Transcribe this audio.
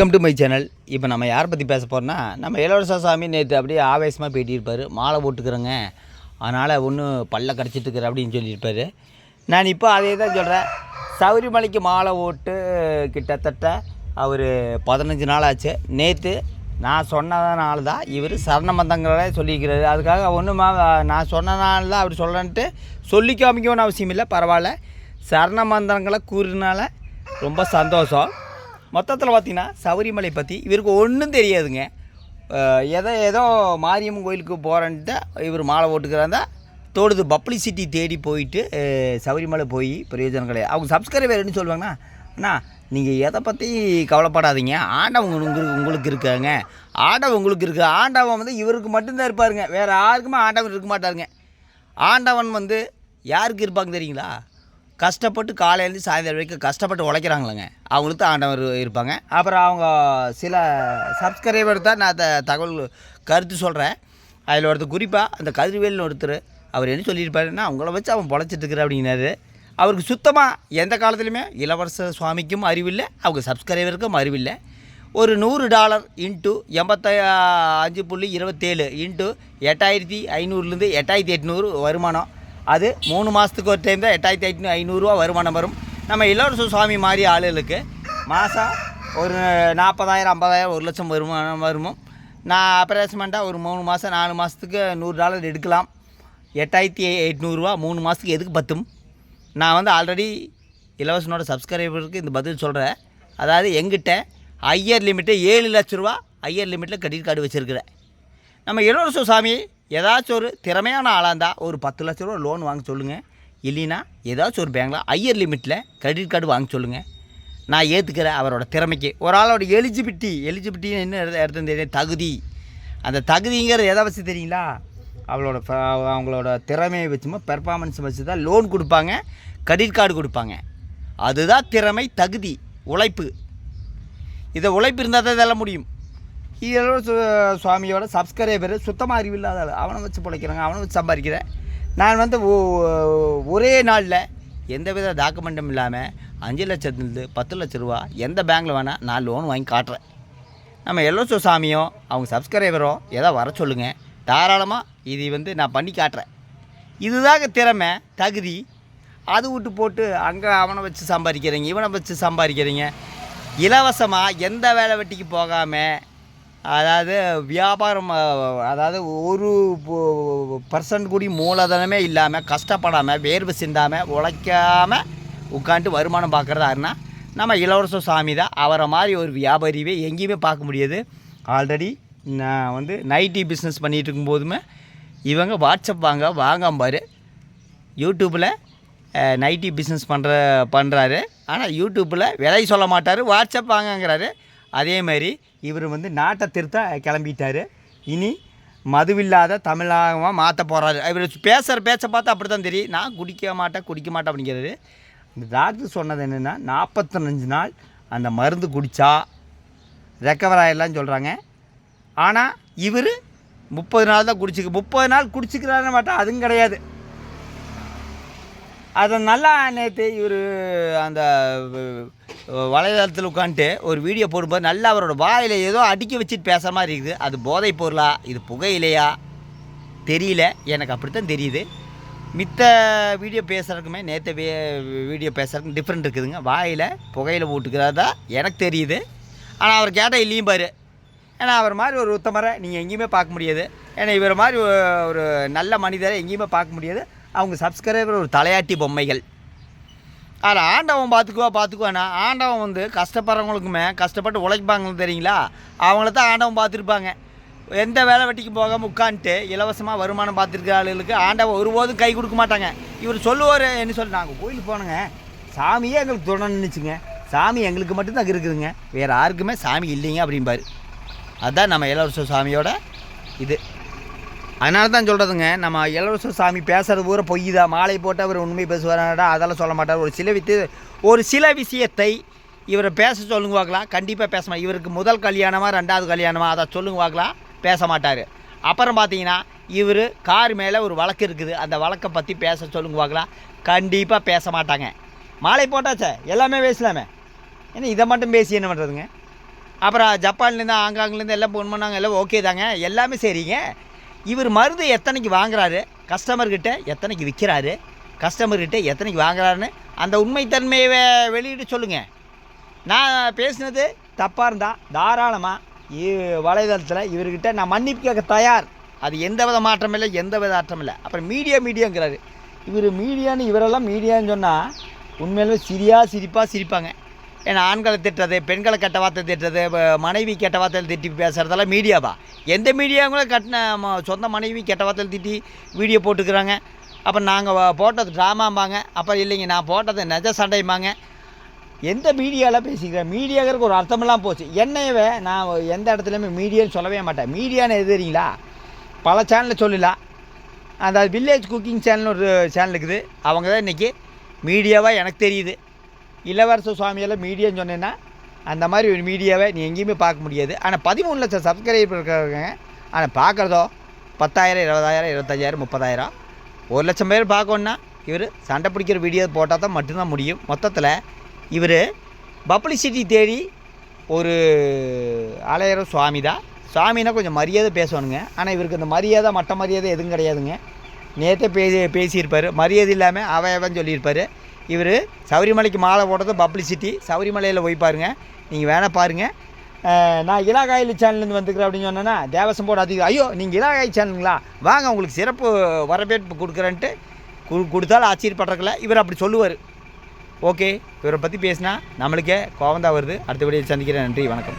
Welcome to my channel இப்போ நம்ம யாரை பற்றி பேச போகிறோம்னா நம்ம இளவரச சாமி நேற்று அப்படியே ஆவேசமாக பேட்டியிருப்பார். மாலை போட்டுக்கிறோங்க. அதனால் ஒன்று பல்ல கடிச்சிட்டு இருக்கிற அப்படின்னு சொல்லியிருப்பார். நான் இப்போ அதே தான் சொல்கிறேன் சௌரிமலைக்கு மாலை ஓட்டு கிட்டத்தட்ட அவர் பதினஞ்சு நாள் ஆச்சு. நேற்று நான் சொன்னதுனால தான் இவர் சரண மந்தங்களே சொல்லியிருக்கிறாரு. அதுக்காக ஒன்றுமா நான் சொன்னனால தான் அவர் சொல்கிறேன்ட்டு சொல்லி காமிக்கணும்னு அவசியம் இல்லை. பரவாயில்ல. சரண மந்திரங்களை கூறினால ரொம்ப சந்தோஷம். மொத்தத்தில் பார்த்தீங்கன்னா சபரிமலை பற்றி இவருக்கு ஒன்றும் தெரியாதுங்க. எதோ ஏதோ மாரியம்மன் கோயிலுக்கு போகிறேன்ட்டு இவர் மாலை போட்டுக்கிறாந்தா தோடுது பப்ளிசிட்டி தேடி போயிட்டு சபரிமலை போய் பிரயோஜனம் கிடையாது அவங்க சப்ஸ்கிரைபர் என்ன சொல்லுவாங்கன்னா அண்ணா நீங்கள் எதை பற்றி கவலைப்படாதீங்க. ஆண்டவன் உங்களுக்கு உங்களுக்கு இருக்காங்க. ஆண்டவன் உங்களுக்கு இருக்கு. ஆண்டவன் வந்து இவருக்கு மட்டும்தான் இருப்பாருங்க. வேறு யாருக்குமே ஆண்டவன் இருக்க மாட்டாருங்க. ஆண்டவன் வந்து யாருக்கு இருப்பாங்க தெரியுங்களா? கஷ்டப்பட்டு காலையிலேருந்து சாயந்தரம் வரைக்கும் கஷ்டப்பட்டு உழைக்கிறாங்களேங்க. அவங்களுக்கு தான் ஆண்டவர் இருப்பாங்க. அப்புறம் அவங்க சில சப்ஸ்கிரைபர் தான் நான் அந்த தகவல் கருத்து சொல்கிறேன் அதில் ஒருத்தர் குறிப்பாக அந்த கதிர்வேல்னு ஒருத்தர் அவர் என்ன சொல்லியிருப்பாருன்னா அவங்கள வச்சு அவன் பொழைச்சிட்ருக்குற அப்படிங்கிறாரு அவருக்கு சுத்தமாக எந்த காலத்துலையுமே இளவரச சுவாமிக்கும் அறிவில்லை அவங்க சப்ஸ்கிரைபருக்கும் அறிவில்லை. ஒரு நூறு டாலர் இன்ட்டு எண்பத்த அஞ்சு புள்ளி இருபத்தேழு இன்ட்டு எட்டாயிரத்தி ஐநூறுலேருந்து எட்டாயிரத்தி எட்நூறு வருமானம். அது மூணு மாதத்துக்கு ஒரு டைம் தான் எட்டாயிரத்தி ஐநூறு ஐநூறுரூவா வருமானம் வரும். நம்ம இளவரச சுவாமி மாதிரி ஆளுகளுக்கு மாதம் ஒரு நாற்பதாயிரம் ஐம்பதாயிரம் ஒரு லட்சம் வருமானம் வருமோ? நான் அப்ராக்சிமெண்ட்டாக ஒரு மூணு மாதம் நாலு மாதத்துக்கு நூறு டாலர் எடுக்கலாம். எட்டாயிரத்தி எட்நூறுரூவா மூணு மாதத்துக்கு எதுக்கு பத்தும்? நான் வந்து ஆல்ரெடி இலவசனோட சப்ஸ்கிரைபருக்கு இந்த பதில் சொல்கிறேன் அதாவது எங்கிட்ட ஐயர் லிமிட்டு ஏழு லட்ச ரூபா ஐயர் லிமிட்டில் கிரெடிட் கார்டு வச்சுருக்கிறேன் நம்ம இளவரச சாமி ஏதாச்சும் ஒரு திறமையான ஆளாக இருந்தால் ஒரு பத்து லட்ச ரூபா லோன் வாங்க சொல்லுங்கள் இல்லைன்னா ஏதாச்சும் ஒரு பேங்கில் ஐயர் லிமிட்டில் கிரெடிட் கார்டு வாங்க சொல்லுங்கள் நான் ஏற்றுக்கிறேன் அவரோட திறமைக்கு. ஒரு ஆளோட எலிஜிபிலிட்டி எலிஜிபிலிட்டின்னு என்ன இடத்துல தெரியும் தகுதி. அந்த தகுதிங்கிறது எதை வச்சு தெரியுங்களா? அவளோட அவங்களோட திறமையை வச்சுமா பெர்ஃபார்மன்ஸ் வச்சு தான் லோன் கொடுப்பாங்க கிரெடிட் கார்டு கொடுப்பாங்க. அதுதான் திறமை தகுதி உழைப்பு. இதை உழைப்பு இருந்தால் தான் இதெல்லாம் முடியும். இளவரச சுவாமியோட சப்ஸ்கிரைபர் சுத்தமாக அறிவில்லாத ஆள் அவனை வச்சு பிழைக்கிறாங்க அவனை வச்சு சம்பாதிக்கிறேன் நான் வந்து ஒரே நாளில் எந்த வித டாக்குமெண்ட்டும் இல்லாமல் அஞ்சு லட்சத்துலேருந்து பத்து லட்ச ரூபா எந்த பேங்க்கில் வேணால் நான் லோன் வாங்கி காட்டுறேன் நம்ம எல்லோசோ சாமியோ அவங்க சப்ஸ்கிரைபரோ ஏதோ வர சொல்லுங்கள் தாராளமாக இது வந்து நான் பண்ணி காட்டுறேன் இதுதாங்க திறமை தகுதி அது விட்டு போட்டு அங்கே அவனை வச்சு சம்பாதிக்கிறீங்க இவனை வச்சு சம்பாதிக்கிறீங்க இலவசமாக எந்த வேலை வெட்டிக்கு போகாமல் அதாவது வியாபாரம் அதாவது ஒரு பர்சன்ட் கூடி மூலதனமே இல்லாமல் கஷ்டப்படாமல் வேர்வை சிந்தாமல் உழைக்காமல் உட்காந்துட்டு வருமானம் பார்க்குறதாருன்னா நம்ம இளவரச சாமி தான். அவரை மாதிரி ஒரு வியாபாரியவே எங்கேயுமே பார்க்க முடியாது. ஆல்ரெடி நான் வந்து நைட்டி பிஸ்னஸ் பண்ணிகிட்டு இருக்கும்போதுமே இவங்க வாட்ஸ்அப் வாங்க வாங்காம்பார் யூடியூப்பில் நைட்டி பிஸ்னஸ் பண்ணுற பண்ணுறாரு ஆனால் யூடியூப்பில் விலை சொல்ல மாட்டார் வாட்ஸ்அப் வாங்கங்கிறாரு. அதே மாதிரி இவர் வந்து நாட்டை திருத்த கிளம்பிட்டார். இனி மதுவில்லாத தமிழகமாக மாற்ற போகிறாரு இவர் பேசுகிற பேச்சை பார்த்தா அப்படி தான் தெரியும். நான் குடிக்க மாட்டேன் குடிக்க மாட்டேன் அப்படிங்கிறது. இந்த டாக்டர் சொன்னது என்னென்னா நாற்பத்தஞ்சு நாள் அந்த மருந்து குடித்தா ரெக்கவர் ஆகிடலான்னு சொல்கிறாங்க ஆனால் இவர் முப்பது நாள் தான் குடிச்சிக்க முப்பது நாள் குடிச்சிக்கிறாருன்னு மாட்டா அதுவும் கிடையாது. அதை நல்லா நேற்று இவர் அந்த வலைதளத்தில் உட்காந்துட்டு ஒரு வீடியோ போடும்போது நல்லா அவரோட வாயில் ஏதோ அடிக்க வச்சுட்டு பேசுகிற மாதிரி இருக்குது. அது போதைப் பொருளா? இது புகையிலையா தெரியல. எனக்கு அப்படித்தான் தெரியுது. மித்த வீடியோ பேசுகிறதுக்குமே நேற்று வீ வீடியோ பேசுகிறதுக்கும் டிஃப்ரெண்ட் இருக்குதுங்க. வாயில் புகையில் போட்டுக்கிறதா எனக்கு தெரியுது. ஆனால் அவர் கேட்டால் இல்லையும் பாரு. ஏன்னா அவர் மாதிரி ஒரு உத்தமரை நீங்கள் எங்கேயுமே பார்க்க முடியாது. ஏன்னா இவர் மாதிரி ஒரு நல்ல மனிதரை எங்கேயுமே பார்க்க முடியாது. அவங்க சப்ஸ்கிரைபர் ஒரு தலையாட்டி பொம்மைகள். அதில் ஆண்டவன் பார்த்துக்குவா பார்த்துக்குவானா ஆண்டவன் வந்து கஷ்டப்படுறவங்களுக்குமே கஷ்டப்பட்டு உழைப்பாங்கன்னு தெரியுங்களா? அவங்கள தான் ஆண்டவன் பார்த்துருப்பாங்க எந்த வேலை வெட்டிக்கு போகாமல் உட்காந்துட்டு இலவசமாக வருமானம் பார்த்துருக்க ஆளுகளுக்கு ஆண்டவன் ஒருபோதும் கை கொடுக்க மாட்டாங்க. இவர் சொல்லுவார் என்ன சொல்லி நாங்கள் கோயிலுக்கு போனோங்க. சாமியே எங்களுக்கு துணை நின்றுச்சுங்க சாமி எங்களுக்கு மட்டும்தான் இருக்குதுங்க. வேறு யாருக்குமே சாமி இல்லைங்க அப்படிம்பார். அதுதான் நம்ம இளவரச சாமியோட இது. அதனால தான் சொல்கிறதுங்க நம்ம இளவரச சாமி பேசுகிறது பூரா பொய் தான் மாலை போட்டு அவர் உண்மை பேசுவாராடா அதெல்லாம் சொல்ல மாட்டார். ஒரு சில வித்து ஒரு சில விஷயத்தை இவரை பேச சொல்லுங்க பார்க்கலாம். கண்டிப்பாக பேச மாட்டார். இவருக்கு முதல் கல்யாணமாக ரெண்டாவது கல்யாணமாக அதை சொல்லுங்க பார்க்கலாம். பேச மாட்டார். அப்புறம் பார்த்தீங்கன்னா இவர் கார் மேலே ஒரு வழக்கு இருக்குது. அந்த வழக்கை பற்றி பேச சொல்லுங்க பார்க்கலாம். கண்டிப்பாக பேச மாட்டாங்க. மாலை போட்டாச்சே? எல்லாமே பேசலாமே. ஏன்னா இதை மட்டும் பேசி என்ன பண்ணுறதுங்க அப்புறம் ஜப்பான்லேருந்து ஆங்காங்லேருந்து எல்லாம் ஃபோன் பண்ணாங்க. எல்லாம் ஓகே தாங்க. எல்லாமே சரிங்க. இவர் மருந்து எத்தனைக்கு வாங்குறாரு? கஸ்டமர்கிட்ட எத்தனைக்கு விற்கிறாரு கஸ்டமர்கிட்ட எத்தனைக்கு வாங்குறாருன்னு அந்த உண்மைத்தன்மையை வெளியிட்டு சொல்லுங்கள் நான் பேசினது தப்பாக இருந்தால் தாராளமாக வலைதளத்தில் இவர்கிட்ட நான் மன்னிப்பு கேட்க தயார். அது எந்த வித மாற்றம் இல்லை எந்த வித ஆற்றம் இல்லை. அப்புறம் மீடியா மீடியாங்கிறாரு இவர் மீடியான்னு இவரெல்லாம் மீடியான்னு சொன்னால் உண்மையிலுமே சிரியாக சிரிப்பாக சிரிப்பாங்க. ஏன்னா ஆண்களை திட்டுறது பெண்களை கெட்ட வார்த்தை திட்டுறது மனைவி கெட்ட வார்த்தையில் திட்டி பேசுகிறதெல்லாம் மீடியாவா? எந்த மீடியாங்களும் கட்டின சொந்த மனைவி கெட்ட வார்த்தையில் திட்டி வீடியோ போட்டுக்கிறாங்க? அப்போ நாங்கள் போட்டது ட்ராமாம்பாங்க. அப்போ இல்லைங்க நான் போட்டது நெஜ சண்டைம்பாங்க. எந்த மீடியாவில் பேசிக்கிறேன்? மீடியாங்கிறதுக்கு ஒரு அர்த்தமெல்லாம் போச்சு. என்னையவே நான் எந்த இடத்துலையுமே மீடியான்னு சொல்லவே மாட்டேன். மீடியான்னு எதுறீங்களா பல சேனலில் சொல்லலாம் அந்த வில்லேஜ் குக்கிங் சேனல் ஒரு சேனல் இருக்குது. அவங்க தான் இன்றைக்கி மீடியாவாக எனக்கு தெரியுது. இளவரச சுவாமியெல்லாம் மீடியான்னு சொன்னேன்னா அந்த மாதிரி ஒரு மீடியாவை நீ எங்கேயுமே பார்க்க முடியாது. ஆனால் பதிமூணு லட்சம் சப்ஸ்கிரைபர் இருக்கிறவங்க ஆனால் பார்க்குறதோ பத்தாயிரம் இருபதாயிரம் இருபத்தஞ்சாயிரம் முப்பதாயிரம் ஒரு லட்சம் பேர் பார்க்கணுன்னா இவர் சண்டை பிடிக்கிற வீடியோ போட்டால் தான் மட்டும்தான் முடியும். மொத்தத்தில் இவர் பப்ளிசிட்டி தேடி ஒரு அலையிற சுவாமி தான். சுவாமினா கொஞ்சம் மரியாதை பேசணுங்க. ஆனால் இவருக்கு இந்த மரியாதை மட்ட மரியாதை எதுவும் கிடையாதுங்க. நேற்றே பேசி பேசியிருப்பார். மரியாதை இல்லாமல் அவன் சொல்லியிருப்பார். இவர் சபரிமலைக்கு மாலை போடுறது பப்ளிசிட்டி சபரிமலையில் போய் பாருங்கள் நீங்கள் வேணால் பாருங்கள் நான் இலாகாயில் சேனல்லேருந்து வந்துக்கிறேன் அப்படின்னு சொன்னேன்னா தேவசம் போர்டு அதிகம் ஐயோ நீங்கள் இலாகாய் சேனலுங்களா வாங்க உங்களுக்கு சிறப்பு வரவேற்பு கொடுக்குறேன்ட்டு கு கொடுத்தாலும் ஆச்சரியப்படுறதில்ல இவர் அப்படி சொல்லுவார். ஓகே இவரை பற்றி பேசினா நம்மளுக்கே கோவம் தான் வருது. அடுத்த வீடியோ சந்திக்கிறேன். நன்றி வணக்கம்.